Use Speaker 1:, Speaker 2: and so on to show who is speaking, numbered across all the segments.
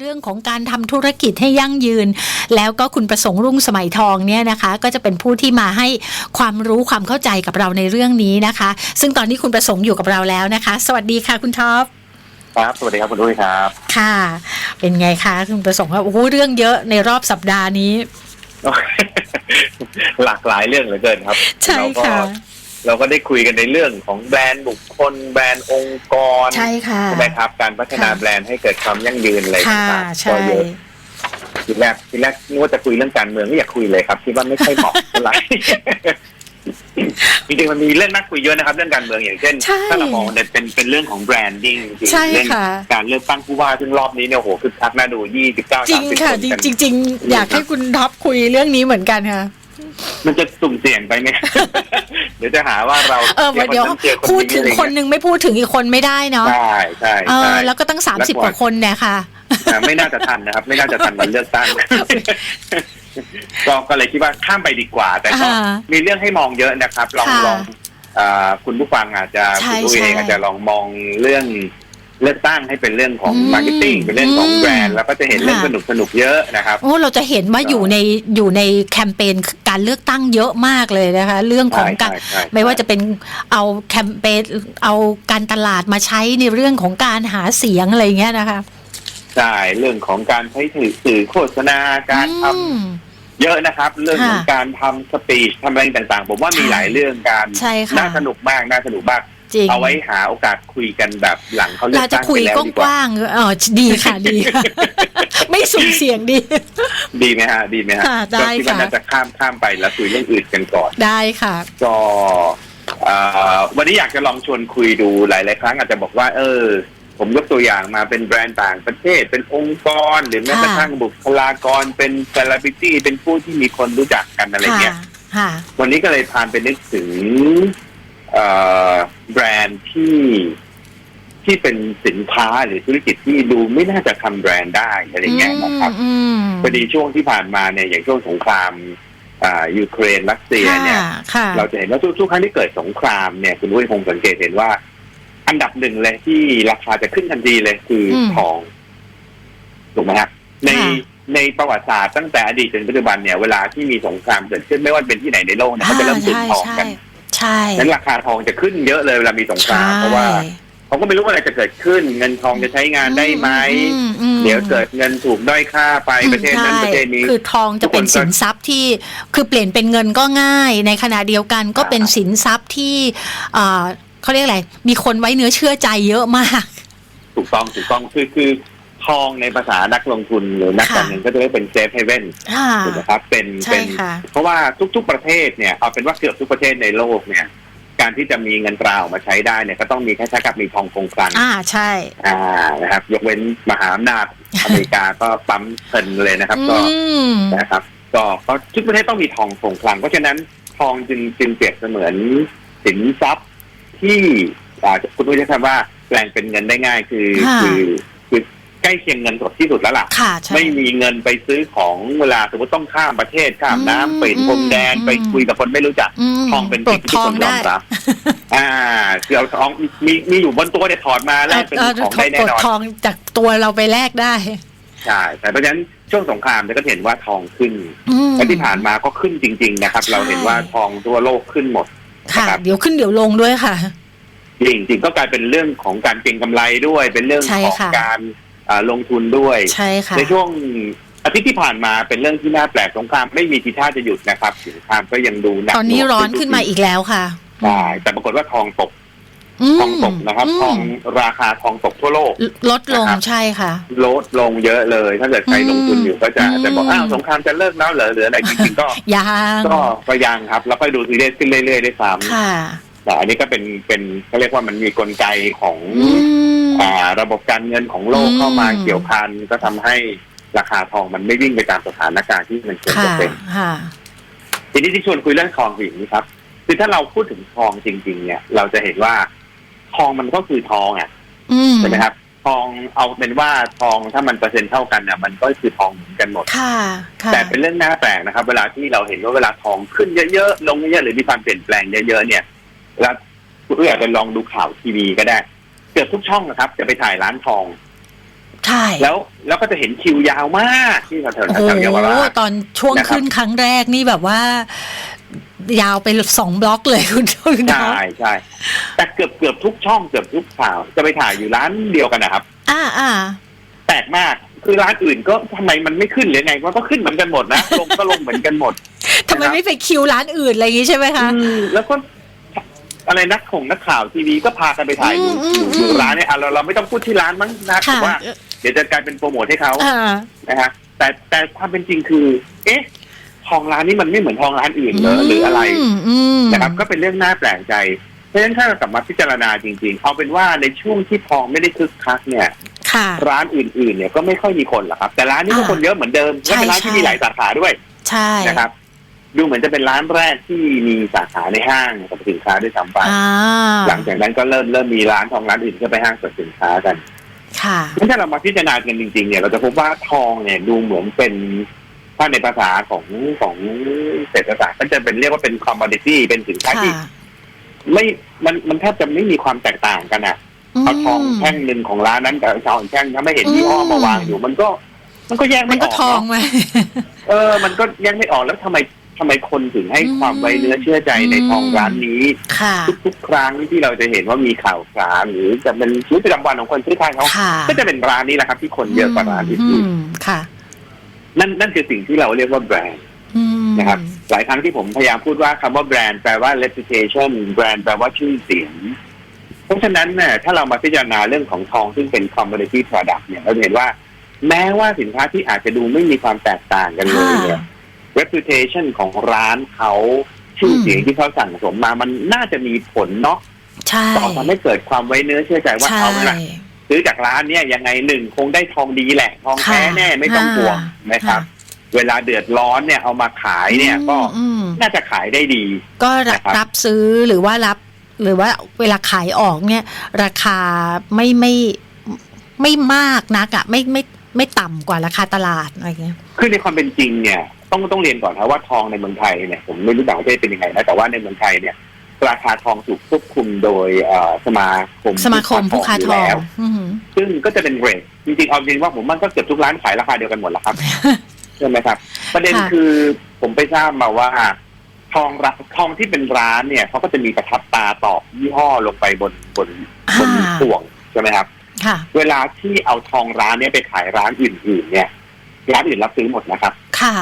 Speaker 1: เรื่องของการทำธุรกิจให้ยั่งยืน แล้วก็คุณประสงค์รุ่งสมัยทองเนี่ยนะคะ ก็จะเป็นผู้ที่มาให้ความรู้ความเข้าใจกับเราในเรื่องนี้นะคะ ซึ่งตอนนี้คุณประสงค์อยู่กับเราแล้วนะคะ สวัสดีค่ะคุณท็อป
Speaker 2: ครับสวัสดีครับคุณอุ้ยครับ
Speaker 1: ค่ะ เป็นไงคะคุณประสงค์ว่าโอ้โหเรื่องเยอะในรอบสัปดาห์นี้
Speaker 2: หลากหลายเรื่องเหลือเกินครับ
Speaker 1: ใช่
Speaker 2: เราก็
Speaker 1: ค่ะ
Speaker 2: เราก็ได้คุยกันในเรื่องของแบรนด์บุคคลแบรนด์องค์กร
Speaker 1: ใช่ค่ะ
Speaker 2: ใช่ไหมครับ การพัฒนา
Speaker 1: ค่ะ
Speaker 2: แบรนด์ให้เกิดความยั่งยืนอะไร
Speaker 1: ค่ะ
Speaker 2: ต่างๆ
Speaker 1: ใช่
Speaker 2: ก็เยอะทีแรกทีแรกนึกว่าจะคุยเรื่องการเมืองไม่อยากคุยเลยครับคิดว่าไม่ค่อยเหมาะเท่าไหร่จริงๆมันมีเรื่องน่าคุยเยอะนะครับ เรื่องการเมืองอย่างเช่น
Speaker 1: ใช่
Speaker 2: ถ้าเรามองเนี่ยเป็นเป็นเรื่องของแบรนดิ้งจริง
Speaker 1: ใช่
Speaker 2: ๆเรื่อง
Speaker 1: ค่ะ
Speaker 2: การเลือกตั้งผู้ว่าซึ่งรอบนี้เนี่ยโหคือคักน่าดูยี่สิบเก้า
Speaker 1: จริ
Speaker 2: สางมสิบ
Speaker 1: ค่ะ
Speaker 2: คนกัน
Speaker 1: จริงจริงๆอยากให้คุณท็อปคุยเรื่องนี้เหมือนกันค่ะ
Speaker 2: มันจะสุ่มเสี่ยงไปไหม เดี๋ยวจะหาว่าเรา
Speaker 1: เออเดี๋ยว
Speaker 2: ชีร์
Speaker 1: พูดถึงคนห
Speaker 2: นี้
Speaker 1: นึ่งไม่พูดถึงอีกคนไม่ได้เนาะ
Speaker 2: ใช่ใช่
Speaker 1: เอ
Speaker 2: ใช่
Speaker 1: อแล้วก็ตั้งสามสิบกว่าคนเนี่ยค่ะ
Speaker 2: อ่าไม่น่าจะทันนะครับ ไม่น่าจะทันวันเลือกตั้งก็ก็เลยคิดว่าข้ามไปดีกว่า แต่ก็
Speaker 1: อ่า
Speaker 2: มีเรื่องให้มองเยอะนะครับ ลอง
Speaker 1: ค่ะ
Speaker 2: ลองอ่าคุณผู้ฟังอาจจะ
Speaker 1: ใช่
Speaker 2: คุณผู้เอง
Speaker 1: ใช่
Speaker 2: อาจจะลองมองเรื่อง เลือกตั้งให้เป็นเรื่องของ
Speaker 1: อืม
Speaker 2: มาร์เก็ตติ้งเป็นเรื่องของ
Speaker 1: อืม
Speaker 2: แบรนด์แล้วก็จะเห็นเรื่อง
Speaker 1: ค่ะ
Speaker 2: สนุกสนุกๆเยอะนะครับ
Speaker 1: โอ้เราจะเห็นว่าอยู่ในอยู่ในแคมเปญการเลือกตั้งเยอะมากเลยนะคะ เรื่องของการ
Speaker 2: ใช่ใช่ใช่
Speaker 1: ไม่ว่าจะเป็นเอาแคมเปญเอาการตลาดมาใช้ในเรื่องของการหาเสียงอะไรอย่างเงี้ยนะคะ
Speaker 2: ใช่เรื่องของการใช้สื่อสื่อโฆษณาการทำ
Speaker 1: อืม
Speaker 2: เยอะนะครับ เรื่องของ
Speaker 1: ค่ะ
Speaker 2: การทำสปีชทำอะไรต่างๆ ผมว่ามี
Speaker 1: ใช่
Speaker 2: หลายเรื่องการ
Speaker 1: ใช่ค่ะ
Speaker 2: น่าสนุกมากน่าสนุกมาก
Speaker 1: จริง
Speaker 2: เอาไว้หาโอกาสคุยกันแบบหลังเขาเลือ
Speaker 1: เรา
Speaker 2: ก
Speaker 1: จะ
Speaker 2: ตั้ง
Speaker 1: คุ
Speaker 2: ไป
Speaker 1: ย
Speaker 2: แล้ว
Speaker 1: ก
Speaker 2: ดีกว่า
Speaker 1: ว้างๆเออดีค่ะดีค่ะ ไม่สุ่มเสี่ยงดี
Speaker 2: ดีไหมฮะ ดีไหมฮะ
Speaker 1: ค่ะได้
Speaker 2: ก็คิดว่า
Speaker 1: ค่ะ
Speaker 2: น่าจะข้ามข้ามไปแล้วคุยเรื่องอื่นกันก่อน
Speaker 1: ได้ค่ะ
Speaker 2: ก็เอ่อวันนี้อยากจะลองชวนคุยดูหลาย ๆ ครั้งอาจจะบอกว่า เออ ผมยกตัวอย่างมาเป็นแบรนด์ต่างประเทศ เป็นองค์กร หรือแม้กระทั่งบุคลากร เป็นเซเลบริตี้ เป็นผู้ที่มีคนรู้จักกันอะไร
Speaker 1: ค่ะ
Speaker 2: เงี้ย
Speaker 1: ค่ะ
Speaker 2: วันนี้ก็เลยพานไปนึกถึงเอ่อ แบรนด์ที่ที่เป็นสินค้าหรือธุรกิจที่ดูไม่น่าจะทำแบรนด์ได้อะไรเงี้ยนะครับ
Speaker 1: อืม
Speaker 2: พอดีช่วงที่ผ่านมาเนี่ยอย่างช่วงสงครามอ่ายูเครนรัสเซียเนี่ย
Speaker 1: ค่ะค่ะ
Speaker 2: เราจะเห็นว่าทุกทุกครั้งที่เกิดสงครามเนี่ยคุณวุ้ยคงสังเกตเห็นว่า อันดับหนึ่งเลยที่ราคาจะขึ้นทันทีเลยคืออ
Speaker 1: ม
Speaker 2: ทองถูกไหมครับใน
Speaker 1: ค่ะ
Speaker 2: ในประวัติศาสตร์ตั้งแต่อดีตจนปัจจุบันเนี่ยเวลาที่มีสงครามเกิดขึ้นไม่ว่าเป็นที่ไหนในโลกเนี่ยเขาจะเริ่มซื้อ
Speaker 1: ใช่
Speaker 2: ทอง
Speaker 1: ใช่
Speaker 2: กัน
Speaker 1: ใช่
Speaker 2: นั้นราคาทองจะขึ้นเยอะเลยเวลามีสงครามเพราะว่าเขาก็ไม่รู้ว่าอะไรจะเกิดขึ้น เงินทองจะใช้งานได้ไหม
Speaker 1: อือืม
Speaker 2: เดี๋ยวเกิดเงินถูกด้อยค่าไปประเทศนั้น
Speaker 1: ใช่
Speaker 2: ประเทศนี้
Speaker 1: คือทองจะเป็น
Speaker 2: ทุกคนก็
Speaker 1: สินทรัพย์ที่คือเปลี่ยนเป็นเงินก็ง่าย ในขณะเดียวกันก็เป็นสินทรัพย์ที่เอ่อเขาเรียกอะไรมีคนไว้เนื้อเชื่อใจเยอะมาก
Speaker 2: ถูกต้องถูกต้องคือคือท องในภาษานักลงทุนหรือนัก
Speaker 1: ค่ะ
Speaker 2: การเงินก็จะเรียกเป็นเซฟเฮเว่น
Speaker 1: ค่ะ
Speaker 2: ถูกไหมครับเป็น
Speaker 1: ใช่
Speaker 2: เป็น
Speaker 1: ค่ะ
Speaker 2: เพราะว่าทุก ๆประเทศเนี่ยเอาเป็นว่าเกือบทุกประเทศในโลกเนี่ยการที่จะมีเงินตราออกมาใช้ได้เนี่ยก็ต้องมีแค่กับมีทองคงคลัง
Speaker 1: อ่าใช่
Speaker 2: อ่านะครับ ยกเว้นมหาอำนาจอเมริกาก็ปั๊มเงินเลยนะครับ ก็
Speaker 1: อืม
Speaker 2: นะครับ ก็ก็ทุกประเทศต้องมีทองคงคลัง เพราะฉะนั้นทองจึงจึงเปรียบเสมือนสินทรัพย์ที่อ่าคุณผู้ชมคำว่าแปลงเป็นเงินได้ง่ายคือ
Speaker 1: ค่ะ
Speaker 2: คือคือ ใกล้เคียงเงินสดที่สุดแล้วล่ะ
Speaker 1: ค่ะใช่
Speaker 2: ไม่มีเงินไปซื้อของเวลาสมมติต้องข้ามประเทศข้าม
Speaker 1: อืม
Speaker 2: น้ำปีนพรมแดน
Speaker 1: อืม
Speaker 2: ไปคุยกับคนไม่รู้จัก
Speaker 1: ม
Speaker 2: ทองเป็น
Speaker 1: ปล
Speaker 2: สิ่
Speaker 1: ด
Speaker 2: งที่
Speaker 1: ท
Speaker 2: ทุ
Speaker 1: อกง
Speaker 2: คนยอ
Speaker 1: ได้
Speaker 2: มรับ อ่าคือเอาทองมีมีอยู่บนตัวเนี่ยถอดมาแลกเป็น
Speaker 1: เออ
Speaker 2: ของ
Speaker 1: ป
Speaker 2: ได้แน่
Speaker 1: ลด
Speaker 2: นอน
Speaker 1: ทองจากตัวเราไปแลกได้
Speaker 2: ใช่แต่เพราะฉะนั้นช่วงสงครามเนี่ยก็เห็นว่าทองขึ้น
Speaker 1: อืม
Speaker 2: และที่ผ่านมาก็ขึ้นจริง ๆ นะครับ
Speaker 1: ใช่
Speaker 2: เราเห็นว่าทองทั่วโลกขึ้นหมด
Speaker 1: ค่ะ
Speaker 2: นะครับ
Speaker 1: เดี๋ยวขึ้นเดี๋ยวลงด้วยค่ะ
Speaker 2: จริงๆก็กลายเป็นเรื่องของการเก็งกำไรด้วย เป็นเรื่อง
Speaker 1: ใช่
Speaker 2: ของ
Speaker 1: ค่ะ
Speaker 2: การอ่า ลงทุนด้วย
Speaker 1: ใช่ค่ะ
Speaker 2: ในช่วงอาทิตย์ที่ผ่านมาเป็นเรื่องที่น่าแปลกสงครามไม่มีทีท่าจะหยุดนะครับสงครามก็ยังดูหนัก
Speaker 1: ตอนนี้
Speaker 2: หวง
Speaker 1: ร้อนขึ้นมาอีกแล้วค่ะ
Speaker 2: ใช่แต่ปรากฏว่าทองตก
Speaker 1: ม
Speaker 2: ทองตกนะครับ
Speaker 1: ม
Speaker 2: ทองราคาทองตกทั่วโลก
Speaker 1: ลดลง
Speaker 2: นะครับ
Speaker 1: ใช่ค่ะ
Speaker 2: ลดลงเยอะเลย ถ้าเกิดใคร
Speaker 1: อืม
Speaker 2: ลงทุนอยู่ก็จะ
Speaker 1: อืม
Speaker 2: จะบอกอ้าวสงครามจะเลิกแล้วเหรอหรืออะไรจริงๆก็
Speaker 1: ยัง
Speaker 2: ก็ก็ยังครับ แล้วก็ดูซีเรียสขึ้นเรื่อยๆด้วยซ้
Speaker 1: ค่ะำ
Speaker 2: แต่อันนี้ก็เป็นเป็นเขาเรียกว่ามันมีกลไกของ
Speaker 1: อืม
Speaker 2: อ่าระบบการเงินของโลก
Speaker 1: อืม
Speaker 2: เข้ามาเกี่ยวพันก็ทำให้ราคาทองมันไม่วิ่งไปตามสถานการณ์ที่มันควร
Speaker 1: ค่ะ
Speaker 2: จะเป็น
Speaker 1: ค่ะ
Speaker 2: ทีนี้ที่ชวนคุยเรื่องทองคืออย่างนี้ครับ คือถ้าเราพูดถึงทองจริง ๆ เนี่ย เราจะเห็นว่าทองมันก็คือทองอะ
Speaker 1: อืม
Speaker 2: ใช่ไหมครับ ทองเอาเป็นว่าทองถ้ามันเปอร์เซ็นต์เท่ากันเนี่ยมันก็คือทองเหมือนกันหมด
Speaker 1: ค่ะค่ะ
Speaker 2: แต่เป็นเรื่องน่าแปลกนะครับ เวลาที่เราเห็นว่าเวลาทองขึ้นเยอะๆลงเยอะๆหรือมีความเปลี่ยนแปลงเยอะๆเนี่ย แล้วคุณก็อยากจะลองดูข่าวทีวีก็ได้ เกือบทุกช่องนะครับ จะไปถ่ายร้านทอง
Speaker 1: ใช่
Speaker 2: แล้วแล้วก็จะเห็นคิวยาวมากที่แถว
Speaker 1: โอ้
Speaker 2: ๆแถวๆเยาว
Speaker 1: โห
Speaker 2: ราช
Speaker 1: ตอนช่วง
Speaker 2: นะครับ
Speaker 1: ขึ้นครั้งแรกนี่แบบว่า ยาวไปสองบล็อกเลยคุณคุณน้อ
Speaker 2: ใช่
Speaker 1: ง
Speaker 2: ใช่แต่เกือบเกือบทุกช่องเกือบทุกข่าว จะไปถ่ายอยู่ร้านเดียวกันนะครับ
Speaker 1: อ่าอ่า
Speaker 2: แปลกมากคือร้านอื่นก็ทำไมมันไม่ขึ้นหรือไงมันก็ขึ้นเหมือนกันหมดนะลงก็ลงเหมือนกันหมด
Speaker 1: ทำไมไม่ไปคิวร้านอื่นอะไรอย่างงี้ใช่ไหมคะ
Speaker 2: อืมแล้วก็ อะไรนักข่งนักข่าวทีวีก็พากันไปถ่ายอยู่
Speaker 1: อืม
Speaker 2: อยู่
Speaker 1: อืม
Speaker 2: อยู่ร้านเนี่ยอะเราเราไม่ต้องพูดที่ร้านมั้งนะแต่
Speaker 1: ค่ะ
Speaker 2: ว่า เดี๋ยวจะกลายเป็นโปรโมทให้เขา
Speaker 1: อ่า
Speaker 2: นะฮะแต่แต่ความเป็นจริงคือ เอ๊ะ ทองร้านนี้มันไม่เหมือนทองร้านอื่นเหรอหรืออะไร
Speaker 1: มอืม
Speaker 2: นะครับก็เป็นเรื่องน่าแปลกใจ เพราะฉะนั้นถ้าเรากลับมาพิจารณาจริงๆ เอาเป็นว่าในช่วงที่ทองไม่ได้คึกคักเนี่ย
Speaker 1: ค่ะ
Speaker 2: ร้านอื่นๆ เนี่ยก็ไม่ค่อยมีคนหรอกครับ แต่ร้านนี้ก็
Speaker 1: อ่า
Speaker 2: คนเยอะเหมือนเดิม
Speaker 1: ใช่
Speaker 2: และเป็นร้านที่
Speaker 1: ใช่
Speaker 2: มีหลายสาขาด้วย
Speaker 1: ใช่
Speaker 2: นะครับ ดูเหมือนจะเป็นร้านแรกที่มีสาขาในห้างสรรพสินค้าด้วยซ้ำไป
Speaker 1: อ่า
Speaker 2: หลังจากนั้นก็เริ่มเริ่มมีร้านทองร้านอื่นก็ไปห้างสรรพสินค้ากัน
Speaker 1: ค่ะ
Speaker 2: ถ้าเรามาพิจารณากันจริงๆเนี่ย เราจะพบว่าทองเนี่ยดูเหมือนเป็นถ้าในภาษาของของเศรษฐศาสตร์ก็จะเป็นเรียกว่าเป็นคอมม o ดิตี้เป็นสินค้า
Speaker 1: ค่ะ
Speaker 2: ที่ไม่มันมันแทบจะไม่มีความแตกต่างกันอะเอาทองแท่งหนึ่งของร้านนั้นกับทองอีกแท่งถ้าไม่เห็นยี่ห้อมาวางอยู่ มันก็ มันก็แยก
Speaker 1: มั
Speaker 2: ไม่
Speaker 1: น
Speaker 2: อ
Speaker 1: ก็
Speaker 2: อก
Speaker 1: ทอง
Speaker 2: เนาะ
Speaker 1: ไหม
Speaker 2: เออ มันก็แยกไม่ออกแล้วทำไม ทำไมคนถึงให้
Speaker 1: อืม
Speaker 2: ความไว้เนื้อเชื่อใจใน
Speaker 1: อืม
Speaker 2: ทองร้านนี้
Speaker 1: ค่ะ
Speaker 2: ทุกๆครั้งที่เราจะเห็นว่ามีข่าวสารหรือจะเป็นชีวิตประจำวันของคนซื้อทางเขา
Speaker 1: ค่ะ
Speaker 2: ก็จะเป็นร้านนี้แหละครับ ที่คนเยอะกว่าร้านอื่น
Speaker 1: มค่ะ
Speaker 2: ๆนั่นนั่นคือสิ่งที่เราเรียกว่าแบรนด์
Speaker 1: อืม
Speaker 2: นะครับ หลายครั้งที่ผมพยายามพูดว่าคำว่าแบรนด์แปลว่า reputation แบรนด์แปลว่าชื่อเสียง เพราะฉะนั้นเนี่ยถ้าเรามาพิจารณาเรื่องของทองซึ่งเป็น commodity product เนี่ยเราจะเห็นว่าแม้ว่าสินค้าที่อาจจะดูไม่มีความแตกต่างกันเลยเนี่ย reputation ของร้านเขาชื่อเสียงที่เขาสั่งสมมามันน่าจะมีผลเนาะ
Speaker 1: ใช่
Speaker 2: ต่อทำให้เกิดความไว้เนื้อเชื่อใจว่า
Speaker 1: ใช่
Speaker 2: เอาละซื้อจากร้านเนี่ยยังไงหนึ่งคงได้ทองดีแหละ ทองแท้แน่ไม่ต้องห่วงนะครับ เวลาเดือดร้อนเนี่ยเอามาขายเนี่ยก็
Speaker 1: อืม
Speaker 2: น่าจะขายได้ดี
Speaker 1: ก็รับ
Speaker 2: นะครับ
Speaker 1: รับซื้อหรือว่ารับ หรือว่าเวลาขายออกเนี่ย ราคาไม่ไม่ไม่มากนักอะไม่ไม่ไม่ต่ำกว่าราคาตลาดอะไรเงี้ย
Speaker 2: คือในความเป็นจริงเนี่ย ต้องต้องเรียนก่อนนะว่าทองในเมืองไทยเนี่ยผมไม่รู้ต่างประเทศเป็นยังไงนะแต่ว่าในเมืองไทยเนี่ย ราคาทองถูกควบคุมโดยเอ่อสมาคม
Speaker 1: สมาคมผู้ค้าท
Speaker 2: ยู่
Speaker 1: อง
Speaker 2: แล้ว
Speaker 1: อืม
Speaker 2: ซึ่งก็จะเป็นเรทจริงๆเอาจริงว่าผมมันก็เกือบทุกร้านขายราคาเดียวกันหมดแล้วครับใช่ไหมครับ ประเด็น
Speaker 1: ค่ะ
Speaker 2: คือผมไปทราบมาว่า ทองระทองที่เป็นร้านเนี่ยเขาก็จะมีประทับตาตอกยี่ห้อลงไปบนบนบน
Speaker 1: อ่า
Speaker 2: ห่วงใช่ไหมครับ
Speaker 1: ค่ะ
Speaker 2: เวลาที่เอาทองร้านเนี่ยไปขายร้านอื่นๆเนี่ยร้านอื่นรับซื้อหมดนะครับ
Speaker 1: ค่ะ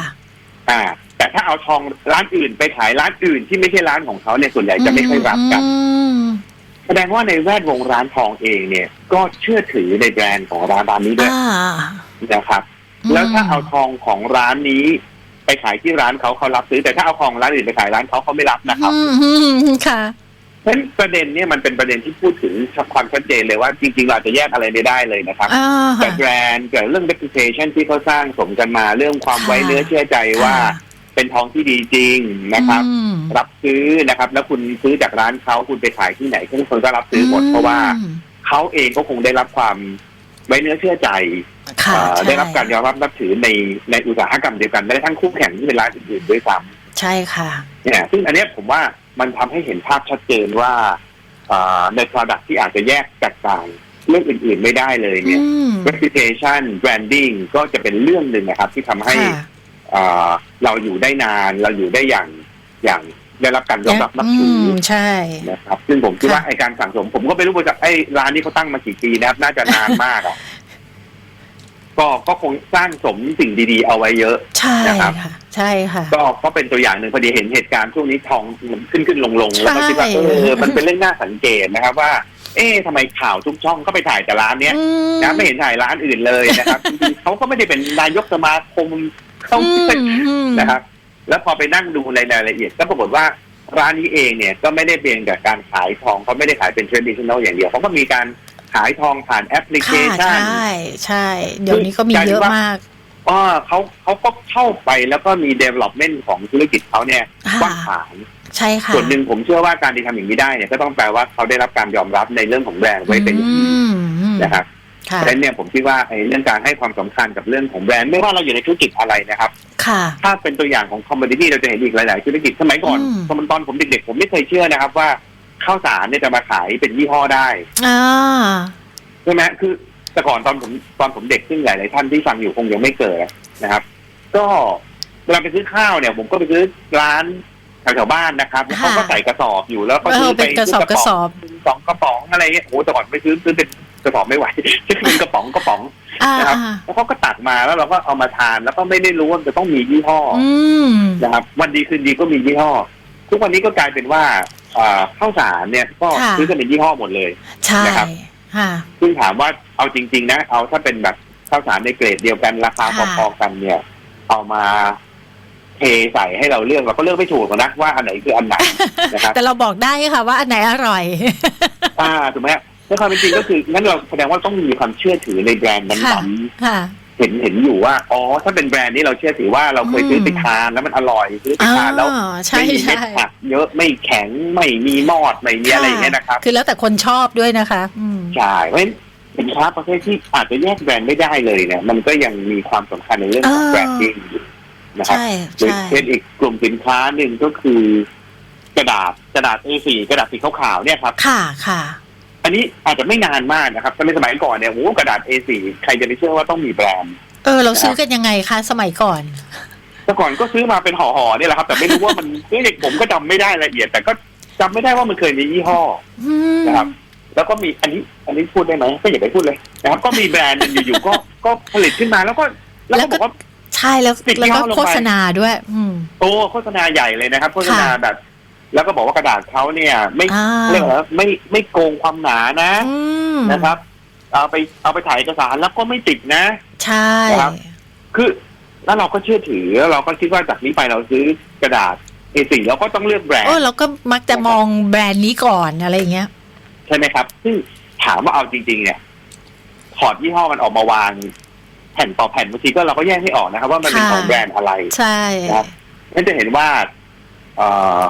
Speaker 2: อ่า แต่ถ้าเอาทองร้านอื่นไปขายร้านอื่นที่ไม่ใช่ร้านของเขาเนี่ยส่วนใหญ่จะไม่ค่อยรับกัน
Speaker 1: อืม
Speaker 2: แสดงว่าในแวดวงร้านทองเองเนี่ย ก็เชื่อถือในแบรนด์ของร้านร้านนี้ด้วย
Speaker 1: อ่า
Speaker 2: นะครับ แล้วถ้าเอาทองของร้านนี้ไปขายที่ร้านเขาเขารับซื้อแต่ถ้าเอาของร้านอื่นไปขายร้านเขาเขาไม่รับนะครับ
Speaker 1: อืมอืมค่ะ
Speaker 2: เพ ราะฉะนั้นประเด็นเนี่ยมันเป็นประเด็นที่พูดถึงความชัดเจนเลยว่าจริงๆ เราอาจจะแยกอะไรไม่ได้เลยนะครับ
Speaker 1: อ่า
Speaker 2: แต่
Speaker 1: ค่ะ
Speaker 2: แบรนด์กับเรื่อง reputation ที่เขาสร้างสมกันมาเรื่องความ
Speaker 1: ค่ะ
Speaker 2: ไว้เนื้อเชื่อใจว่า เป็นทองที่ดีจริงนะครับ
Speaker 1: อืม
Speaker 2: รับซื้อนะครับ แล้วคุณซื้อจากร้านเขาคุณไปขายที่ไหนทุกคนก็รับซื้อหมดเพราะว่า
Speaker 1: อืม
Speaker 2: เขาเองก็คงได้รับความไว้เนื้อเชื่อใจ
Speaker 1: ค่ะ
Speaker 2: เอ่อ
Speaker 1: ใช่
Speaker 2: ได้รับการยอมรับนับถือในในอุตสาหกรรมเดียวกันและทั้งคู่แข่งที่เป็นร้านอื่นๆด้วยซ้
Speaker 1: ใช่ค่ะำ
Speaker 2: เนี่ยซึ่งอันเนี้ยผมว่า มันทำให้เห็นภาพชัดเจนว่าเอ่อใน product ที่อาจจะแยกแตกต่างเรื่องอื่น ๆไม่ได้เลยเนี่ย
Speaker 1: อืม
Speaker 2: reputation branding ก็จะเป็นเรื่องหนึ่งนะครับ ที่ทำให้
Speaker 1: ค่ะ
Speaker 2: เอ่อเราอยู่ได้นานเราอยู่ได้อย่างอย่างได้รับการยอมรับนับถือ
Speaker 1: ม
Speaker 2: อ
Speaker 1: ใช่
Speaker 2: นะครับ ซึ่งผมคิดว่า
Speaker 1: ค่ะ
Speaker 2: ไอการสั่งสม ผมก็ไม่รู้ว่าจะไอร้านนี้เขาตั้งมากี่ปีนะครับ น่าจะนานมากอะ ก็ก็คงสร้างสมสิ่งดีๆ เอาไว้เยอะ
Speaker 1: ใช่
Speaker 2: นะครับ
Speaker 1: ค่ะ ใช่ค่ะ
Speaker 2: ก็ก็เป็นตัวอย่างหนึ่งพอดีเห็นเหตุการณ์ช่วงนี้ทองมันขึ้นขึ้นลงลงๆแล้วก็คิดว่า
Speaker 1: ใช่
Speaker 2: เออมันเป็นเรื่องน่าสังเกตนะครับว่า เอ๊ะทำไมข่าวทุกช่องก็ไปถ่ายแต่ร้านเนี้ย
Speaker 1: อืม
Speaker 2: นะไม่เห็นถ่ายร้านอื่นเลยนะครับจริงๆเขาก็ไม่ได้เป็นนายกสมาคมเขา
Speaker 1: อืมอืม
Speaker 2: นะครับ แล้วพอไปนั่งดูในรายละเอียดก็ปรากฏว่าร้านนี้เองเนี่ยก็ไม่ได้เพียงแต่การขายทองเขาไม่ได้ขายเป็น traditional อย่างเดียวเขาก็มีการ ขายทองผ่านแอปพลิเค
Speaker 1: ค่ะ
Speaker 2: ชัน
Speaker 1: ใช่ใช่ เดี๋ยวนี้ก็มีเยอะมาก
Speaker 2: ว่าเขาเขาก็เข้าไปแล้วก็มี development ของธุรกิจเขาเนี่ย
Speaker 1: ค่ะ
Speaker 2: กว้างขวาง
Speaker 1: ใช่ค่ะ
Speaker 2: ส่วนหนึ่งผมเชื่อว่าการที่ทำอย่างนี้ได้เนี่ยก็ต้องแปลว่าเขาได้รับการยอมรับในเรื่องของแบรนด์ไว้เป็นอย่างดี
Speaker 1: อืมอืม
Speaker 2: นะครับ
Speaker 1: ค่ะ
Speaker 2: เพราะฉะนั้นเนี่ยผมคิดว่าไอ้เรื่องการให้ความสำคัญกับเรื่องของแบรนด์ไม่ว่าเราอยู่ในธุรกิจอะไรนะครับ
Speaker 1: ค่ะ
Speaker 2: ถ้าเป็นตัวอย่างของคอมม o ดิตี้เราจะเห็นอีกหลาย ๆ ธุรกิจสมัยก่อน
Speaker 1: อืม
Speaker 2: ตอนตอนผมเด็ก ๆ ผมไม่เคยเชื่อนะครับว่า ข้าวสารเนี่ยจะมาขายเป็นยี่ห้อได้
Speaker 1: อ่า
Speaker 2: ใช่ไหมคือแต่ก่อนตอนผมตอนผมเด็กซึ่งหลายๆท่านที่ฟังอยู่คงยังไม่เกิดนะครับ ก็เวลาไปซื้อข้าวเนี่ย ผมก็ไปซื้อร้านแถวๆบ้านนะครับแล้วเขาก็
Speaker 1: ค่ะ
Speaker 2: ใส่กระสอบอยู่แล้วก็
Speaker 1: เอ
Speaker 2: ซื้
Speaker 1: อ
Speaker 2: อไป
Speaker 1: เป็นกระสอบกระสอบ
Speaker 2: สองกระป๋องอะไรเงี้ยโอ้โหแต่ก่อนไปซื้อซื้อเป็นกระสอบไม่ไหวซื้อเป็นกระป๋องกระป๋อง
Speaker 1: อ่า
Speaker 2: นะครับ
Speaker 1: อ่า
Speaker 2: แล้วเขาก็ตักมาแล้วเราก็เอามาทานแล้วก็ไม่ได้รู้ว่าจะต้องมียี่ห้ออ
Speaker 1: อืม
Speaker 2: นะครับ วันดีคืนดีก็มียี่ห้อ ทุกวันนี้ก็กลายเป็นว่าอ่า ข้าวสารเนี่ยก็
Speaker 1: ค่ะ
Speaker 2: ซื้อกันเป็นยี่ห้อหมดเลย
Speaker 1: ใช่
Speaker 2: นะครับ
Speaker 1: ค่ะ
Speaker 2: ซึ่งถามว่าเอาจริง ๆ นะ เอาถ้าเป็นแบบข้าวสารในเกรดเดียวกันราคา
Speaker 1: ค่ะ
Speaker 2: พอๆกันเนี่ย เอามาเทใส่ให้เราเลือกเราก็เลือกไม่ถูกหรอกนะว่าอันไหนคืออันไหนนะครับ
Speaker 1: แต่เราบอกได้ค่ะว่าอันไหนอร่อย
Speaker 2: อ่าถูกไหมฮะในความเป็นจริงก็คืองั้นเราแสดงว่าต้องมีความเชื่อถือในแบรนด์นั้น
Speaker 1: ค่ะ ค่ะ
Speaker 2: ๆ เห็นเห็นอยู่ว่า อ๋อ ถ้าเป็นแบรนด์นี้เราเชื่อถือว่าเราเคยซื้อไปทานแล้วมันอร่อยซื้อไป
Speaker 1: อ่า
Speaker 2: ทานแล้ว
Speaker 1: ใช่
Speaker 2: ไม่มีเม็
Speaker 1: ใช่
Speaker 2: ดผักเยอะไม่แข็งไม่มีมอดไม่มีอะไรอย่างเงี้ยนะครับ
Speaker 1: คือแล้วแต่คนชอบด้วยนะคะอืม
Speaker 2: ใช่เพราะฉะนั้นสินค้าประเภทที่อาจจะแยกแบรนด์ไม่ได้เลยเนี่ย มันก็ยังมีความสำคัญในเรื่องของ
Speaker 1: เออ
Speaker 2: แบรนดิ้งอยู่นะครับ
Speaker 1: ใช่
Speaker 2: หรือ
Speaker 1: ใช่
Speaker 2: เช่นอีกกลุ่มสินค้าหนึ่งก็คือกระดาษกระดาษ A4 กระดาษสีขาวๆเนี่ยครับ
Speaker 1: ค่ะค่ะ
Speaker 2: อันนี้อาจจะไม่นานมากนะครับแต่ในสมัยก่อนเนี่ยโอ้โหกระดาษ A4 ใครจะไปเชื่อว่าต้องมีแบรนด์
Speaker 1: เออ เราซื้อกันยังไงคะสมัยก่อน
Speaker 2: แต่ก่อนก็ซื้อมาเป็นห่อๆเนี่ยแหละครับ แต่ไม่รู้ว่ามันเด็กผมก็จำไม่ได้ละเอียด แต่ก็จำไม่ได้ว่ามันเคยมียี่ห้อ
Speaker 1: อืม
Speaker 2: นะครับ แล้วก็มีอันนี้ อันนี้พูดได้ไหมก็อย่าไปพูดเลยนะครับ ก็มีแบรนด์หนึงอยู่ๆก็ก็ผลิตขึ้นมาแล้วก็แล้วก็บอกว่า
Speaker 1: ใช่แล้ว
Speaker 2: ติด
Speaker 1: แล้ว
Speaker 2: ยี่ห้
Speaker 1: ก็
Speaker 2: อลงไป
Speaker 1: โฆษณาด้วย อืม
Speaker 2: โอ้โฆษณาใหญ่เลยนะครับ โฆษณา
Speaker 1: ค่ะ
Speaker 2: แบบ แล้วก็บอกว่ากระดาษเขาเนี่ย ไม่
Speaker 1: อ่า
Speaker 2: เรียกว่าไม่ไม่โกงความหนานะ
Speaker 1: อืม
Speaker 2: นะครับ เอาไปเอาไปถ่ายเอกสารแล้วก็ไม่ติดนะ
Speaker 1: ใช่
Speaker 2: นะครับ คือแล้วเราก็เชื่อถือแล้วเราก็คิดว่าจากนี้ไปเราซื้อกระดาษ A4 เราก็ต้องเลือกแบรน
Speaker 1: โอ้
Speaker 2: ด์
Speaker 1: เราก็มักจะมองแบรนด์นี้ก่อนอะไรอย่างเงี้ย
Speaker 2: ใช่ไหมครับ ซึ่งถามว่าเอาจริง ๆ เนี่ยถอดยี่ห้อมันออกมาวาง แผ่นต่อแผ่นบางทีก็เราก็แยกไม่ออกนะครับ ว่ามันเป็น
Speaker 1: ค่ะ
Speaker 2: ของแบรนด์อะไร
Speaker 1: ใช่
Speaker 2: ครับ นั่นจะเห็นว่าเอ่อ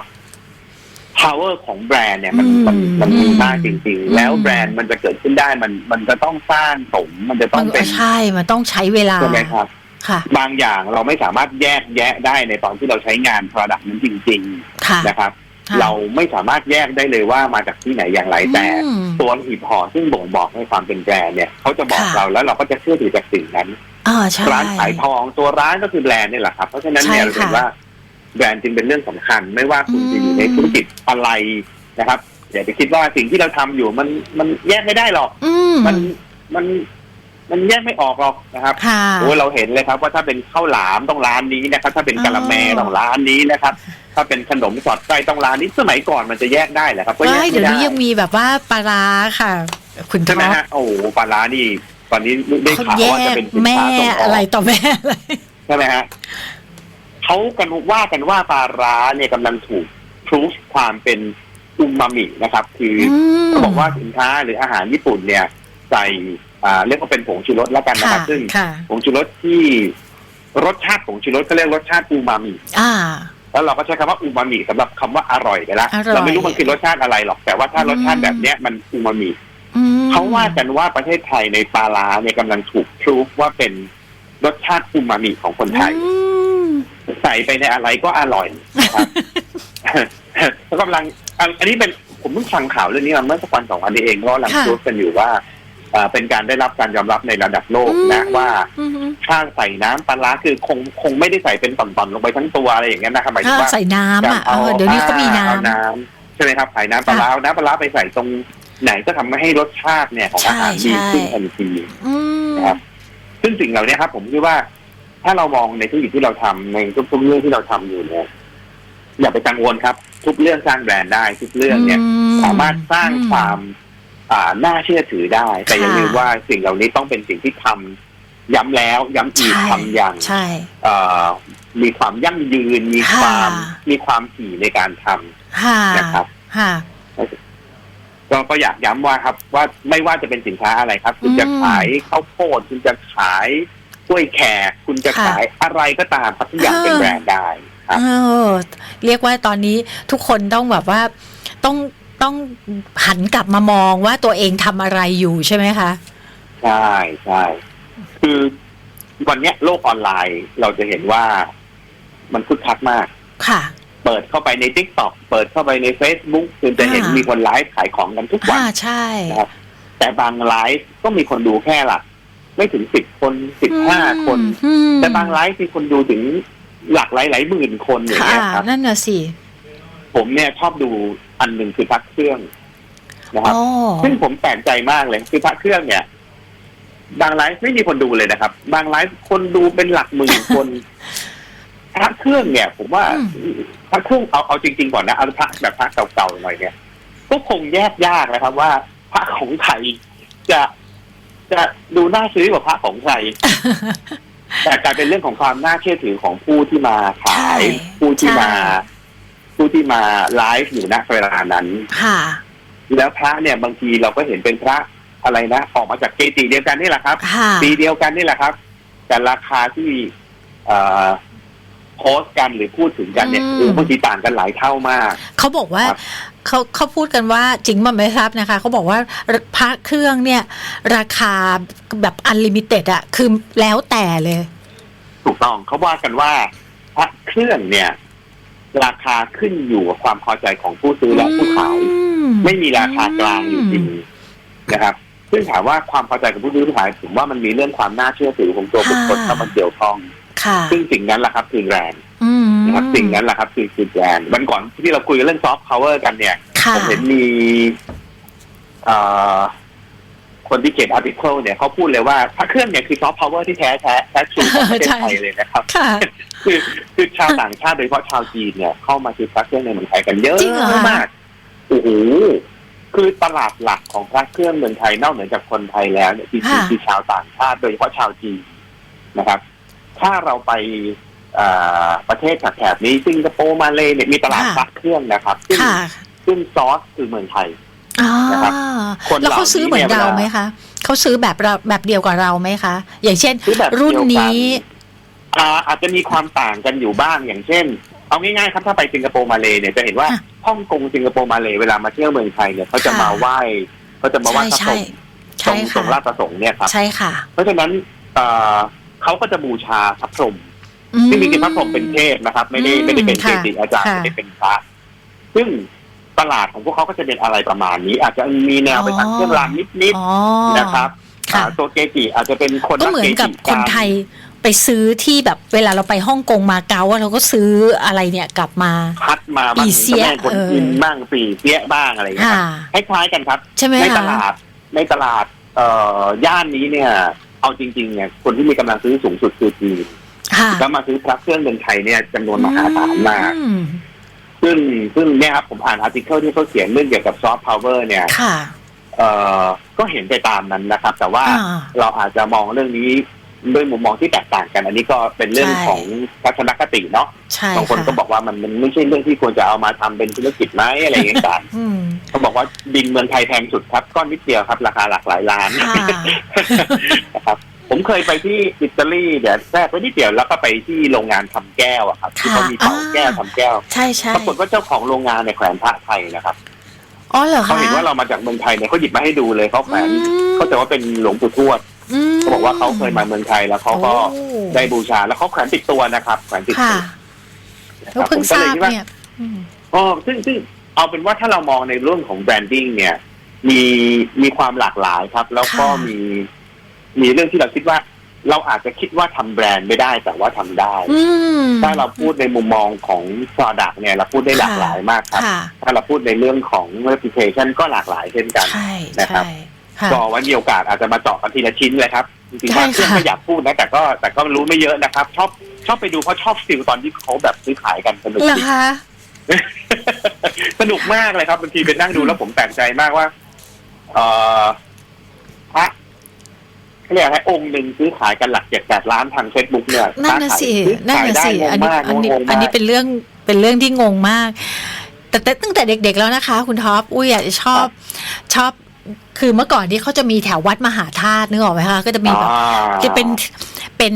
Speaker 2: power ของแบรนด์เนี่ยมัน
Speaker 1: อืม
Speaker 2: มันมันมี
Speaker 1: อืม
Speaker 2: มากจริง
Speaker 1: อืม
Speaker 2: ๆแล้วแบรนด์มันจะเกิดขึ้นได้มันมันจะต้องสร้างสมมันจะต้
Speaker 1: มั
Speaker 2: อนง
Speaker 1: ก็
Speaker 2: เป็น
Speaker 1: ใช่ มันต้องใช้เวลา
Speaker 2: ใช่ไหมครับ
Speaker 1: ค่ะ
Speaker 2: บางอย่างเราไม่สามารถแยกแยะได้ในตอนที่เราใช้งาน product นั้นจริง
Speaker 1: ค่ะ
Speaker 2: ๆนะครับ
Speaker 1: ค่ะ
Speaker 2: เราไม่สามารถแยกได้เลยว่ามาจากที่ไหนอย่างไรแต่
Speaker 1: อืม
Speaker 2: ตัวหีบห่อซึ่งบ่งบอกในความเป็นแบรนด์เนี่ยเขาจะบอก
Speaker 1: ค่ะ
Speaker 2: เราแล้วเราก็จะเชื่อถือจากสิ่งนั้น
Speaker 1: อ่าใช่
Speaker 2: ร้านขายทองตัวร้านก็คือแบรนด์นี่แหละครับ เพราะฉะนั้นเนี่ย
Speaker 1: ใช่
Speaker 2: เราเห็น
Speaker 1: ค่ะ
Speaker 2: ว่า แบรนด์จึงเป็นเรื่องสำคัญ ไม่ว่าคุณ
Speaker 1: อืม
Speaker 2: จะอยู่ในธุรกิจอะไรนะครับอย่าไปคิดว่าสิ่งที่เราทำอยู่มันมันแยกไม่ได้หรอก
Speaker 1: อืม
Speaker 2: มันมันมันแยกไม่ออกหรอกนะครับ
Speaker 1: ค่ะ
Speaker 2: โอ้เราเห็นเลยครับ ว่าถ้าเป็นข้าวหลามต้องร้านนี้นะครับ ถ้าเป็นกะละแม
Speaker 1: อ๋อ
Speaker 2: ต้องร้านนี้นะครับ ถ้าเป็นขนมสอดไส้ต้องร้านนี้สมัยก่อนมันจะแยกได้เหรอครับก็แยก
Speaker 1: ว้าย
Speaker 2: ไม่
Speaker 1: เดี๋ยว
Speaker 2: ได้
Speaker 1: นี้ยังมีแบบว่าปลาร้าค่ะ คุณท็
Speaker 2: ใช่ไหม
Speaker 1: อป
Speaker 2: ฮะโอ้โหปลาร้านี่ ตอนนี้ได้
Speaker 1: เขา
Speaker 2: ข่าว
Speaker 1: แย
Speaker 2: ว่าจะ
Speaker 1: ก
Speaker 2: เป็นสิน
Speaker 1: แม่
Speaker 2: ค้าส่งอ
Speaker 1: อะ
Speaker 2: อ
Speaker 1: ไร
Speaker 2: ก
Speaker 1: ต่อแม่อะไร
Speaker 2: ใช่ไหมฮะ เขากันว่ากันว่าปลาร้าเนี่ยกำลังถูกพรูฟความเป็นอูมามินะครับ คืออ
Speaker 1: ม
Speaker 2: เขาบอกว่าสินค้าหรืออาหารญี่ปุ่นเนี่ย ใส่อ่าเรียกว่าเป็นผงชูรสแล้วกันนะ
Speaker 1: ค่ะ
Speaker 2: ครับ ซึ่ง
Speaker 1: ค่ะ
Speaker 2: ผงชูรสที่รสชาติผงชูรสก็เรียกรสชาติอูมามิ
Speaker 1: อ่า
Speaker 2: แล้วเราก็ใช้คำว่าอูมามิสำหรับคำว่าอร่อยไปละ
Speaker 1: อร่อย
Speaker 2: เราไม่รู้มันคือรสชาติอะไรหรอก แต่ว่าถ้ารสชาติแบบเนี้ยมันอูมามิ
Speaker 1: อืม
Speaker 2: เขาว่ากันว่าประเทศไทยในปลาร้าเนี่ยกำลังถูกพรูฟว่าเป็นรสชาติอูมามิของคนไทย
Speaker 1: อืม
Speaker 2: ใส่ไปในอะไรก็อร่อยนะครับแล้วกำลังอันอันนี้เป็นผมเพิ่งฟังข่าวเรื่องนี้มาเมื่อสักวันสองวันนี้เองเพราะกำลัง
Speaker 1: ค่ะ
Speaker 2: พูดกันอยู่ว่าเอ่อเป็นการได้รับการยอมรับในระดับโลกนะ
Speaker 1: อืม
Speaker 2: ว่า
Speaker 1: อืม
Speaker 2: ถ้าใส่น้ำปลาร้าคือคงคงไม่ได้ใส่เป็นตอนๆลงไปทั้งตัวอะไรอย่างเงี้ยนะครับหมายถึง
Speaker 1: ถ้า
Speaker 2: ว่า
Speaker 1: ใส่น้ำอะ
Speaker 2: การ
Speaker 1: เออเดี๋ยวนี้เขามีน้
Speaker 2: เอาน้ำใช่ไหมครับใส่น้ำปลาร้าเอาน้ำปลาร้าไปใส่ตรงไหนก็ทำให้รสชาติเนี่ยของอาหาร
Speaker 1: ใช่
Speaker 2: ดีขึ้น
Speaker 1: ใช่
Speaker 2: ทันทีำ
Speaker 1: อืม
Speaker 2: นะครับซึ่งสิ่งเหล่านี้ครับ ผมคิดว่า ถ้าเรามองในธุรกิจที่เราทำในทุกๆเรื่องที่เราทำอยู่เนี่ยอย่าไปกังวลครับ ทุกเรื่องสร้างแบรนด์ได้ ทุกเรื่องเนี่ย สามารถสร้างความอ่าน่าเชื่อถือได้ แต่อย่าลืมว่าสิ่งเหล่านี้ต้องเป็นสิ่งที่ทำย้ำแล้ว ย้ำอีก
Speaker 1: ใช่
Speaker 2: ทำอย่าง
Speaker 1: ใช่
Speaker 2: เอ่อมีความยั่งยืน มี
Speaker 1: ค่ะ
Speaker 2: ความมีความถี่ในการทำ
Speaker 1: ค่ะ
Speaker 2: นะครับ
Speaker 1: ค่ะ
Speaker 2: ก็ก็อยากย้ำว่าครับ ว่าไม่ว่าจะเป็นสินค้าอะไรครับ คุณจะ
Speaker 1: อืม
Speaker 2: ขายข้าวโพดคุณจะขาย กล้วยแขกคุณจะ
Speaker 1: ค่ะ
Speaker 2: ขายอะไรก็ตามครับทุกอย่างเป็น
Speaker 1: เออ
Speaker 2: แบรนด์ได้ครับ
Speaker 1: เออเรียกว่าตอนนี้ทุกคนต้องแบบว่าต้องต้องหันกลับมามองว่าตัวเองทำอะไรอยู่ใช่ไหมคะ
Speaker 2: ใช่ใช่คือวันเนี้ยโลกออนไลน์เราจะเห็นว่ามันคึกคักมาก
Speaker 1: ค่ะ
Speaker 2: เปิดเข้าไปใน t ิ k t o k เปิดเข้าไปใน Facebook คุณจะเห็น
Speaker 1: อ่ามี
Speaker 2: มีคนไลฟ์ขายของกันทุกวัน
Speaker 1: อ่าใช่
Speaker 2: นะครับแต่บางไลฟ์ก็มีคนดูแค่หลัก ไม่ถึงสิบคนสิบห้าคน
Speaker 1: อืม
Speaker 2: แต่บางไลฟ์มีคนดูถึงหลักหลายหลายๆหมื่นคนอย่าง
Speaker 1: ค่ะ
Speaker 2: เงี้ยครับ
Speaker 1: นั่นน่ะสิ
Speaker 2: ผมเนี่ยชอบดูอันหนึ่งคือพักเครื่องนะครับ
Speaker 1: อ๋อ
Speaker 2: ซึ่งผมแปลกใจมากเลยคือพระเครื่องเนี่ย บางไลฟ์ไม่มีคนดูเลยนะครับ บางไลฟ์คนดูเป็นหลักหมื่นคน พระเครื่องเนี่ย ผมว่าพระเครื่องเอาเอาจริง ๆ ก่อนนะเอาพระแบบพระเก่าๆหน่อยเนี่ย ก็คงแยกยากนะครับ ว่าพระของไทยจะ จะดูน่าซื้อกว่าพระของใคร แต่กลายเป็นเรื่องของความน่าเชื่อถือของผู้ที่มาขาย
Speaker 1: ใช่
Speaker 2: ผู้ที่
Speaker 1: ใช่
Speaker 2: มา ผู้ที่มาไลฟ์อยู่ณเวลานั้น
Speaker 1: ค่ะ
Speaker 2: แล้วพระเนี่ยบางทีเราก็เห็นเป็นพระอะไรนะออกมาจากเกจิเดียวกันนี่แหละครับ
Speaker 1: ค่ะ
Speaker 2: ปีเดียวกันนี่แหละครับ แต่ราคาที่เอ่อโพสต์กันหรือพูดถึงกันเนี่ย
Speaker 1: อืม
Speaker 2: โอ้บางทีต่างกันหลายเท่ามาก
Speaker 1: เขาบอกว่า
Speaker 2: ครับ
Speaker 1: เขาเขาพูดกันว่าจริงมันไม่ทราบนะคะเขาบอกว่าพระเครื่องเนี่ย ราคาแบบอันลิมิเต็ดอะคือแล้วแต่เลย
Speaker 2: ถูกต้องเขาว่ากันว่าพระเครื่องเนี่ย ราคาขึ้นอยู่กับความพอใจของผู้ซื้อและผู้ขาย
Speaker 1: อืม
Speaker 2: ไม่มีราคากลางอยู่จริงนะครับซึ่งถามว่าความพอใจของผู้ซื้อผู้ขายผมว่ามันมีเรื่องความน่าเชื่อถือของตัวบุคคล
Speaker 1: ค่ะ
Speaker 2: เข้ามาเกี่ยวข้อง
Speaker 1: ค่ะ
Speaker 2: ซึ่งสิ่งนั้นแหละครับคือแรง
Speaker 1: อืม
Speaker 2: นะครับสิ่งนั้นแหละครับคือคือแบรนด์วันก่อนที่เราคุยกันเรื่องซอฟต์พาวเวอร์กันเนี่ย
Speaker 1: ค่ะ
Speaker 2: ผมเห็นมีเอ่อคนที่เขียนอาร์ติเคิลเนี่ยเขาพูดเลยว่าพระเครื่องเนี่ยคือซอฟต์พาวเวอร์ที่แท้แท้แท้ทรูของประเทศไทยเลยนะครับ
Speaker 1: ค่ะ
Speaker 2: คือคือชาวต่างชาติโดยเฉพาะชาวจีนเนี่ยเข้ามาซื้อพระเครื่องในเมืองไทยกันเยอะ
Speaker 1: จริงเหรอคะ
Speaker 2: มากโอ้โหคือตลาดหลักของพระเครื่องเมืองไทยนอกเหนือจากคนไทยแล้วเนี่ยจริงๆคือชาวต่างชาติโดยเฉพาะชาวจีนนะครับ ถ้าเราไปเอ่อ ประเทศแถบๆนี้สิงคโปร์มาเลยเนี่ยมีตลาดพระเครื่องนะครับ ซึ่ง
Speaker 1: ค่ะ
Speaker 2: ซึ่งซอสคือเมืองไทย
Speaker 1: อ๋อ
Speaker 2: นะครับคน
Speaker 1: แล้วเขาซื้อเหมือน
Speaker 2: เหล่านี้
Speaker 1: เรา
Speaker 2: เนี่ย
Speaker 1: ไหมคะเขาซื้อแบบเราแบบเดียวกับเราไหมคะ อย่างเช่น
Speaker 2: ซื้อแบบเดียวกัน
Speaker 1: รุ่นนี้
Speaker 2: อ่าอาจจะมีความต่างกันอยู่บ้างอย่างเช่น เอาง่ายๆครับถ้าไปสิงคโปร์มาเลยเนี่ยจะเห็นว่า
Speaker 1: ค่ะ
Speaker 2: ฮ่องกงสิงคโปร์มาเลยเวลามาเที่ยวเมืองไทยเนี่ยเขาจะ
Speaker 1: ค่ะ
Speaker 2: มาไหว้เขาจะมาไหว้พระ
Speaker 1: ใช่
Speaker 2: สงฆ์
Speaker 1: ใช่
Speaker 2: ตรงตร
Speaker 1: ค่ะ
Speaker 2: งราชประสงค์เนี่ยครับ
Speaker 1: ใช่ค่ะ
Speaker 2: เพราะฉะนั้นเอ่อเขาก็จะบูชาพระพรหม
Speaker 1: อื
Speaker 2: ซึ่งจริงๆพระพรหมเป็นเทพนะครับ ไม่ได้
Speaker 1: อืม
Speaker 2: ไม่ได้เป็นเก
Speaker 1: ค่ะ
Speaker 2: จิอาจารย์
Speaker 1: ค่ะ
Speaker 2: ไม่ได้เป็นพระซึ่งตลาดของพวกเขาก็จะเป็นอะไรประมาณนี้ อาจจะมีแนวไปทางเครื่องรางนิด
Speaker 1: อ๋อ
Speaker 2: ๆนะครับ
Speaker 1: ค่ะ
Speaker 2: อ่าตัวเกจิอาจจะเป็นคน
Speaker 1: ก็
Speaker 2: รั
Speaker 1: เหมือน
Speaker 2: เก
Speaker 1: กับ
Speaker 2: จิ
Speaker 1: คนไทยไปซื้อที่แบบเวลาเราไปฮ่องกงมาเก๊าอะเราก็ซื้ออะไรเนี่ยกลับมา
Speaker 2: พัดมาบ้าง
Speaker 1: อีเสีย
Speaker 2: แม่คน
Speaker 1: เออ
Speaker 2: กินบ้างปีเสียบ้างอะไรอย่างเงี้ย
Speaker 1: ค่ะ
Speaker 2: ครับคล้ายๆกันครับ
Speaker 1: ใช่ไหม
Speaker 2: ในต
Speaker 1: คะ
Speaker 2: ลาดในตลาดเอ่อย่านนี้เนี่ย เอาจริง ๆ เนี่ยคนที่มีกำลังซื้อสูงสุดคือจีน
Speaker 1: ค่ะ
Speaker 2: แล้วมาซื้อพระเครื่องเมืองไทยเนี่ยจำนวนมหาศาลมาก
Speaker 1: อืม
Speaker 2: ซึ่งซึ่งเนี่ยครับผมอ่านอาร์ติเคิลที่เขาเขียนเรื่องเกี่ยวกับซอฟต์พาวเวอร์เนี่ย
Speaker 1: ค่ะ
Speaker 2: เอ่อก็เห็นไปตามนั้นนะครับ แต่ว่า
Speaker 1: อ่า
Speaker 2: เราอาจจะมองเรื่องนี้ด้วยมุมมองที่แตกต่างกัน อันนี้ก็เป็นเรื่อง
Speaker 1: ใช่
Speaker 2: ของทัศนคติเนาะ
Speaker 1: ใช่
Speaker 2: บางคน
Speaker 1: ค่ะ
Speaker 2: ก็บอกว่ามันมันไม่ใช่เรื่องที่ควรจะเอามาทำเป็นธุรกิจไหมอะไรอย่างเงี้ยกัน
Speaker 1: อืม
Speaker 2: เขาบอกว่าดินเมืองไทยแพงสุดครับก้อนนิดเดียวครับ ราคาหลักหลายล้าน
Speaker 1: ค่ะ
Speaker 2: นะครับ ผมเคยไปที่อิตาลีเดี๋ยวแทรกไปนิดเดียวแล้วก็ไปที่โรงงานทำแก้วอะครับที่
Speaker 1: ค่ะ
Speaker 2: เขามีเป่าแก้ว
Speaker 1: อ่า
Speaker 2: ทำแก้ว
Speaker 1: ใช่ใช่
Speaker 2: ปรากฏว่าเจ้าของโรงงานในยแขวนพระไทยนะครับ
Speaker 1: อ๋อเหรอ
Speaker 2: เขา
Speaker 1: คะ
Speaker 2: เห็นว่าเรามาจากเมืองไทยเนี่ยเขาหยิบมาให้ดูเลยเขาแขวน
Speaker 1: อืม
Speaker 2: เขาแต่ว่าเป็นหลวงปู่ทวด
Speaker 1: ม
Speaker 2: เขาบอกว่าเขาเคยมาเมืองไทยแล้วเขาก็
Speaker 1: โอ้
Speaker 2: ได้บูชาแล้วเขาแขวนติดตัวนะครับแขวนติด
Speaker 1: ค่ะ
Speaker 2: ตัวนะค
Speaker 1: แล้ว
Speaker 2: รับ
Speaker 1: เพิ่
Speaker 2: ผ
Speaker 1: ง
Speaker 2: ม
Speaker 1: ท
Speaker 2: ก็เล
Speaker 1: รายบ
Speaker 2: คิดว่า
Speaker 1: เนี่ยอืม
Speaker 2: อ๋อซึ่งซึ่งเอาเป็นว่าถ้าเรามองในเรื่องของแบรนดิ้งเนี่ย มีมีความหลากหลายครับ แล้วก็
Speaker 1: ค่ะ
Speaker 2: มี มีเรื่องที่เราคิดว่า เราอาจจะคิดว่าทำแบรนด์ไม่ได้แต่ว่าทำได้
Speaker 1: อืม
Speaker 2: ถ้าเราพูดในมุมมองของ Product เนี่ยเราพูดได้หลากหลายมากครับ
Speaker 1: ค่ะ
Speaker 2: ถ้าเราพูดในเรื่องของ reputation ก็หลากหลายเช่นกัน
Speaker 1: ใช่
Speaker 2: นะครับ
Speaker 1: ใช่ค่ะ
Speaker 2: ก็ไว้มีโอกาสอาจจะมาเจาะกันทีละชิ้นเลยครับจริงๆ
Speaker 1: ใช่
Speaker 2: ว่าเครื่อง
Speaker 1: ค่ะ
Speaker 2: ก็อยากพูดนะแต่ก็แต่ก็รู้ไม่เยอะนะครับ ชอบชอบไปดูเพราะชอบฟิลตอนที่เขาแบบซื้อขายกันสนุก
Speaker 1: เหรอ
Speaker 2: ดี
Speaker 1: คะ
Speaker 2: สนุกมากเลยครับบางทีไปนั่งดูแล้วผมแปลกใจมากว่า เอ่อพระ เขาเรียกอะไรองค์หนึ่งซื้อขายกันหลักเจ็ดแปดล้านทางเฟซบุ๊กเนี่ย
Speaker 1: นั่นน่ะสิ
Speaker 2: ซื้อ
Speaker 1: นั่น
Speaker 2: ขาย
Speaker 1: น่ะ
Speaker 2: ได้
Speaker 1: สิ
Speaker 2: งง
Speaker 1: อันนี้
Speaker 2: มาก
Speaker 1: อันนี้
Speaker 2: งง
Speaker 1: อัน
Speaker 2: มา
Speaker 1: นี้
Speaker 2: ก
Speaker 1: เป็นเรื่องเป็นเรื่องที่งงมากแต่แต่ตั้งแต่เด็กๆแล้วนะคะ คุณท็อปอุ้ยอะชอบชอบคือเมื่อก่อนที่เขาจะมีแถววัดมหาธาตุนึกออกไหมคะก็จะมีแบบ
Speaker 2: อ่า
Speaker 1: จะเป็นเป็น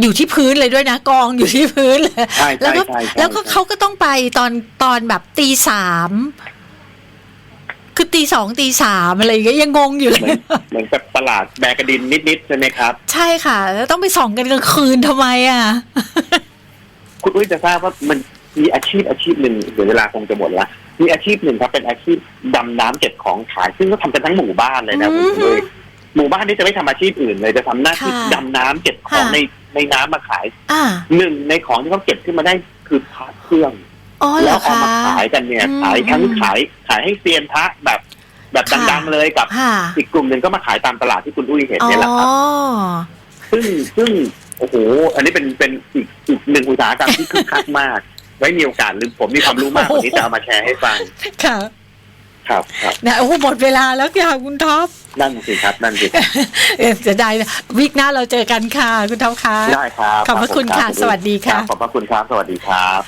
Speaker 1: อยู่ที่พื้นเลยด้วยนะกองอยู่ที่พื้นเลย
Speaker 2: ใช่
Speaker 1: แล้ว
Speaker 2: ใช่
Speaker 1: ก็
Speaker 2: ใช่ใช่
Speaker 1: แล้วก็เขาก็ต้องไปตอนตอนแบบตีสาม คือตีสองตีสามอะไรอย่างเงี้ยยังงงอยู่เล
Speaker 2: เหมือน
Speaker 1: ย
Speaker 2: เหมือนกับตลาดแบกระดินนิดๆใช่ไหมครับ
Speaker 1: ใช่ค่ะ แล้วต้องไปส่องกันกลางคืนทำไมอะ
Speaker 2: คุณอุ้ยจะทราบว่ามันมีอาชีพอาชีพหนึ่งเดี๋ยวเวลาคงจะหมดละมีอาชีพหนึ่งครับเป็นอาชีพดำน้ำเก็บของขายซึ่งก็ทำกันทั้งหมู่บ้านเลยนะ
Speaker 1: อื
Speaker 2: คุ
Speaker 1: ม
Speaker 2: ณเลยหมู่บ้านนี้จะไม่ทำอาชีพอื่นเลยจะทำหน้าที่
Speaker 1: ค่ะ
Speaker 2: ดำน้ำเก็บของ
Speaker 1: ค่ะ
Speaker 2: ในในน้ำมาขาย
Speaker 1: อ่า
Speaker 2: หนึ่งในของที่เขาเก็บขึ้นมาได้คือพระเครื่อง
Speaker 1: อ๋อเหร
Speaker 2: แล้
Speaker 1: อ
Speaker 2: วเอา
Speaker 1: คะ
Speaker 2: มาขายกันเนี่ย
Speaker 1: อืม
Speaker 2: ขายทั้งขายขายให้เซียนพระแบบ แบบ
Speaker 1: ค่ะ
Speaker 2: ดังๆเลยกับ
Speaker 1: ค่ะ
Speaker 2: อีกกลุ่มหนึ่งก็มาขายตามตลาดที่คุณอุ้ยเห็น
Speaker 1: อ๋อ
Speaker 2: เนี่ยแหละครับ ซึ่งซึ่งโอ้โห อันนี้เป็นเป็นอีกอีกหนึ่งอุตสาหกรรมที่คึกคักมาก ไว้มีโอกาสหรือผมมีความรู้มากกว่านี้จะเอามาแชร์ให้ฟัง
Speaker 1: ค่ะ
Speaker 2: ครับครับ
Speaker 1: นะโอ้โหหมดเวลาแล้วค่ะคุณท็อป
Speaker 2: นั่นสิครับนั่นสิครับ
Speaker 1: เอ๊ะจะได้วิกหน้าเราเจอกันค่ะคุณท็อปคะ
Speaker 2: ได้ครับ
Speaker 1: ขอบพระคุณ
Speaker 2: รั
Speaker 1: ค่ะ
Speaker 2: ณ
Speaker 1: สวัสดีค่ะ
Speaker 2: รับขอบพระคุณครับ สวัสดีครับ